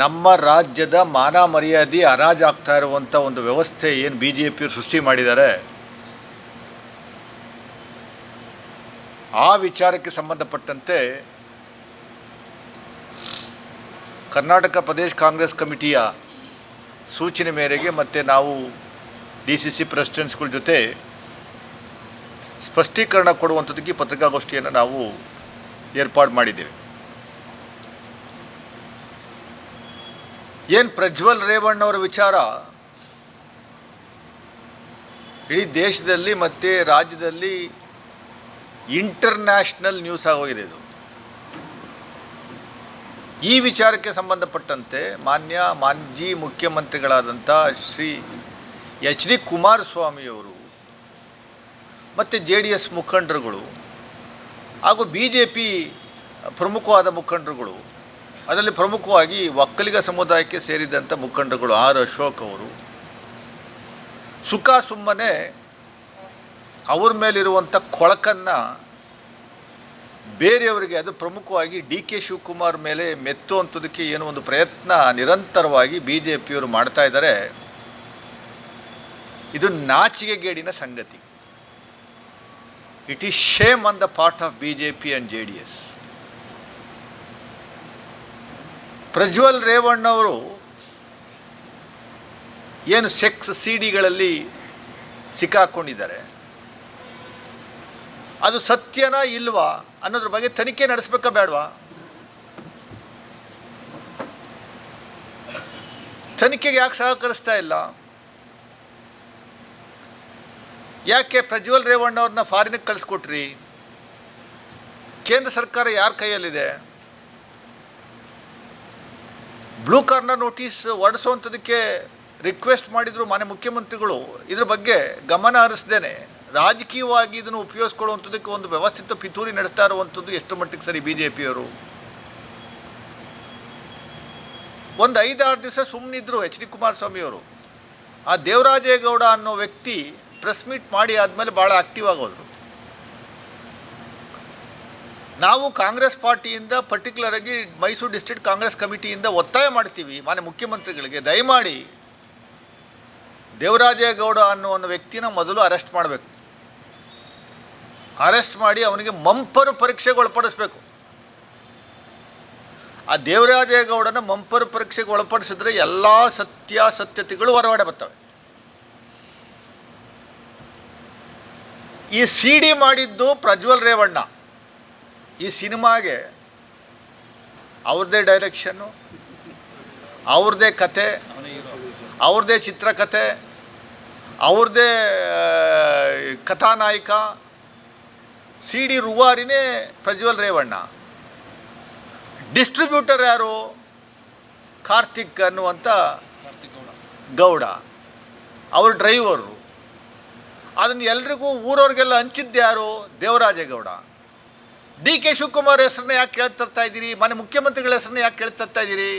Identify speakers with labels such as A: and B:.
A: ನಮ್ಮ ರಾಜ್ಯದ ಮಾನ ಮರ್ಯಾದೆ ಹರಾಜಾಗ್ತಾ ಇರುವಂಥ ಒಂದು ವ್ಯವಸ್ಥೆ ಏನು ಬಿ ಜೆ ಪಿಯವರು ಸೃಷ್ಟಿ ಮಾಡಿದ್ದಾರೆ? ಆ ವಿಚಾರಕ್ಕೆ ಸಂಬಂಧಪಟ್ಟಂತೆ ಕರ್ನಾಟಕ ಪ್ರದೇಶ ಕಾಂಗ್ರೆಸ್ ಕಮಿಟಿಯ ಸೂಚನೆ ಮೇರೆಗೆ ಮತ್ತು ನಾವು ಡಿ ಸಿ ಸಿ ಪ್ರೆಸಿಡೆಂಟ್ಸ್ಗಳ ಜೊತೆ ಸ್ಪಷ್ಟೀಕರಣ ಕೊಡುವಂಥದ್ದಕ್ಕೆ ಪತ್ರಿಕಾಗೋಷ್ಠಿಯನ್ನು ನಾವು ಏರ್ಪಾಡು ಮಾಡಿದ್ದೇವೆ. ಏನು ಪ್ರಜ್ವಲ್ ರೇವಣ್ಣವರ ವಿಚಾರ? ಇಡೀ ದೇಶದಲ್ಲಿ ಮತ್ತು ರಾಜ್ಯದಲ್ಲಿ ಇಂಟರ್ನ್ಯಾಷನಲ್ ನ್ಯೂಸ್ ಆಗೋಗಿದೆ ಇದು. ಈ ವಿಚಾರಕ್ಕೆ ಸಂಬಂಧಪಟ್ಟಂತೆ ಮಾನ್ಯ ಮಾಜಿ ಮುಖ್ಯಮಂತ್ರಿಗಳಾದಂಥ ಶ್ರೀ ಎಚ್ ಡಿ ಕುಮಾರಸ್ವಾಮಿಯವರು ಮತ್ತು ಜೆ ಡಿ ಎಸ್ ಮುಖಂಡರುಗಳು ಹಾಗೂ ಬಿ ಜೆ ಪಿ ಪ್ರಮುಖವಾದ ಮುಖಂಡರುಗಳು ಅದರಲ್ಲಿ ಪ್ರಮುಖವಾಗಿ ಒಕ್ಕಲಿಗ ಸಮುದಾಯಕ್ಕೆ ಸೇರಿದಂಥ ಮುಖಂಡಗಳು ಆರ್ ಅಶೋಕ್ ಅವರು. ಸುಖ ಸುಮ್ಮನೆ ಅವ್ರ ಮೇಲಿರುವಂಥ ಕೊಳಕನ್ನು ಬೇರೆಯವರಿಗೆ ಅದು ಪ್ರಮುಖವಾಗಿ ಡಿ ಕೆ ಶಿವಕುಮಾರ್ ಮೇಲೆ ಮೆತ್ತುವಂಥದಕ್ಕೆ ಏನೋ ಒಂದು ಪ್ರಯತ್ನ ನಿರಂತರವಾಗಿ ಬಿ ಜೆ ಪಿಯವರು ಮಾಡ್ತಾ ಇದ್ದಾರೆ. ಇದು ನಾಚಿಕೆಗೇಡಿನ ಸಂಗತಿ. It is shame on the part of B J P and J D S Prajwal ರೇವಣ್ಣವರು ಏನು ಸೆಕ್ಸ್ ಸಿ ಡಿಗಳಲ್ಲಿ ಸಿಕ್ಕಾಕೊಂಡಿದ್ದಾರೆ. ಅದು ಸತ್ಯನಾ ಇಲ್ವಾ ಅನ್ನೋದ್ರ ಬಗ್ಗೆ ತನಿಖೆ ನಡೆಸ್ಬೇಕಾ ಬೇಡವಾ? ತನಿಖೆಗೆ ಯಾಕೆ ಸಹಕರಿಸ್ತಾ ಇಲ್ಲ? ಯಾಕೆ ಪ್ರಜ್ವಲ್ ರೇವಣ್ಣವ್ರನ್ನ ಫಾರಿನಿಗೆ ಕಳಿಸ್ಕೊಟ್ರಿ? ಕೇಂದ್ರ ಸರ್ಕಾರ ಯಾರ ಕೈಯಲ್ಲಿದೆ? ಬ್ಲೂ ಕಾರ್ನರ್ ನೋಟಿಸ್ ಹೊರಡಿಸುವಂಥದಕ್ಕೆ ರಿಕ್ವೆಸ್ಟ್ ಮಾಡಿದರು ಮಾನ್ಯ ಮುಖ್ಯಮಂತ್ರಿಗಳು. ಇದ್ರ ಬಗ್ಗೆ ಗಮನ ಹರಿಸ್ದೇನೆ. ರಾಜಕೀಯವಾಗಿ ಇದನ್ನು ಉಪಯೋಗಿಸ್ಕೊಳ್ಳುವಂಥದ್ದಕ್ಕೆ ಒಂದು ವ್ಯವಸ್ಥಿತ ಪಿತೂರಿ ನಡೆಸ್ತಾ ಇರುವಂಥದ್ದು ಎಷ್ಟು ಮಟ್ಟಿಗೆ ಸರಿ ಬಿ ಜೆ ಪಿಯವರು ಒಂದು ಐದಾರು ದಿವಸ ಸುಮ್ಮನಿದ್ರು ಎಚ್ ಡಿ ಕುಮಾರಸ್ವಾಮಿಯವರು. ಆ ದೇವರಾಜೇಗೌಡ ಅನ್ನೋ ವ್ಯಕ್ತಿ ಪ್ರೆಸ್ ಮೀಟ್ ಮಾಡಿ ಆದಮೇಲೆ ಭಾಳ ಆಕ್ಟಿವ್ ಆಗೋದ್ರು. ನಾವು ಕಾಂಗ್ರೆಸ್ ಪಾರ್ಟಿಯಿಂದ ಪರ್ಟಿಕ್ಯುಲರ್ ಆಗಿ ಮೈಸೂರು ಡಿಸ್ಟ್ರಿಕ್ಟ್ ಕಾಂಗ್ರೆಸ್ ಕಮಿಟಿಯಿಂದ ಒತ್ತಾಯ ಮಾಡ್ತೀವಿ, ಮಾನ್ಯ ಮುಖ್ಯಮಂತ್ರಿಗಳಿಗೆ. ದಯಮಾಡಿ ದೇವರಾಜೇಗೌಡ ಅನ್ನೋ ಒಂದು ವ್ಯಕ್ತಿನ ಮೊದಲು ಅರೆಸ್ಟ್ ಮಾಡಬೇಕು. ಅರೆಸ್ಟ್ ಮಾಡಿ ಅವನಿಗೆ ಮಂಪರು ಪರೀಕ್ಷೆಗೆ ಒಳಪಡಿಸ್ಬೇಕು. ಆ ದೇವರಾಜೇಗೌಡನ ಮಂಪರು ಪರೀಕ್ಷೆಗೆ ಒಳಪಡಿಸಿದ್ರೆ ಎಲ್ಲ ಸತ್ಯಾಸತ್ಯತೆಗಳು ಹೊರಗಡೆ ಬರ್ತವೆ. ಈ ಸಿ ಡಿ ಮಾಡಿದ್ದು ಪ್ರಜ್ವಲ್ ರೇವಣ್ಣ. ಈ ಸಿನಿಮಾಗೆ ಅವ್ರದ್ದೇ ಡೈರೆಕ್ಷನ್ನು ಅವ್ರದ್ದೇ ಕತೆ, ಅವ್ರದ್ದೇ ಚಿತ್ರಕಥೆ ಅವ್ರದ್ದೇ ಕಥಾನಾಯಕ, ಸಿ ಡಿ ರುವಾರಿನೇ ಪ್ರಜ್ವಲ್ ರೇವಣ್ಣ. ಡಿಸ್ಟ್ರಿಬ್ಯೂಟರ್ ಯಾರು? ಕಾರ್ತಿಕ್ ಅನ್ನುವಂಥ ಗೌಡ. ಅವ್ರ ಡ್ರೈವರು ಅದನ್ನು ಎಲ್ರಿಗೂ, ಊರವ್ರಿಗೆಲ್ಲ ಹಂಚಿದ್ದು ಯಾರು? ದೇವರಾಜೇಗೌಡ. ಡಿ ಕೆ ಶಿವಕುಮಾರ್ ಹೆಸರನ್ನ ಯಾಕೆ ಕೇಳ್ತರ್ತಾ ಇದ್ದೀರಿ? ಮನೆ ಮುಖ್ಯಮಂತ್ರಿಗಳ ಹೆಸರನ್ನ ಯಾಕೆ ಕೇಳ್ತರ್ತಾ ಇದ್ದೀರಿ?